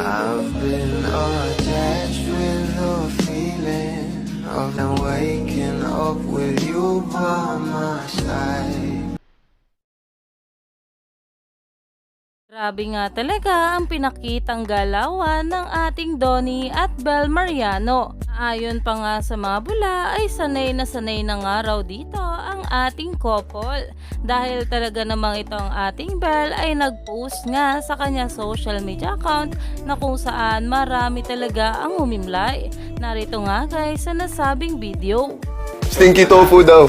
I've been attached with the feeling of them waking up with you by my side. Grabe nga talaga ang pinakitang galawan ng ating Donnie at Bel Mariano. Ayon pa nga sa mga bula ay sanay na sanay na nga raw dito ating couple. Dahil talaga namang ito ang ating Bel ay nag-post nga sa kanyang social media account na kung saan marami talaga ang humimlay. Narito nga guys sa nasabing video. Stinky tofu daw.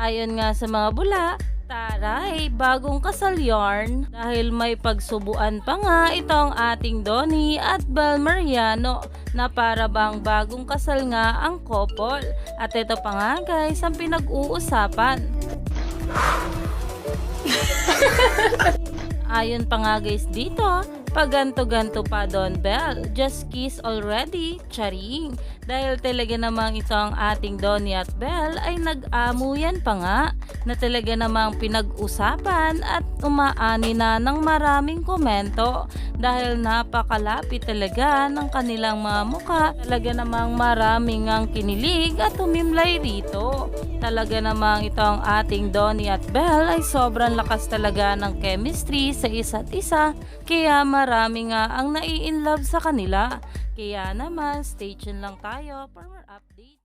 Ayon nga sa mga bula, taray, bagong kasal yarn dahil may pagsubuan pa nga itong ating Donnie at Bel Mariano na para bang bagong kasal nga ang couple. At ito pa nga guys ang pinag-uusapan. Ayon pa nga guys dito, paganto-ganto pa Don Bell, just kiss already, charing. Dahil talaga namang ito ang ating Donnie at Bell ay nag-amuyan pa nga na talaga namang pinag-usapan at umaani na ng maraming komento dahil napakalapit talaga ng kanilang mga muka. Talaga namang maraming ang kinilig at humimlay rito. Talaga namang ito ang ating Donnie at Bell ay sobrang lakas talaga ng chemistry sa isa't isa kaya marami nga ang nai-inlove sa kanila. Kaya naman, stay tuned lang tayo for more updates.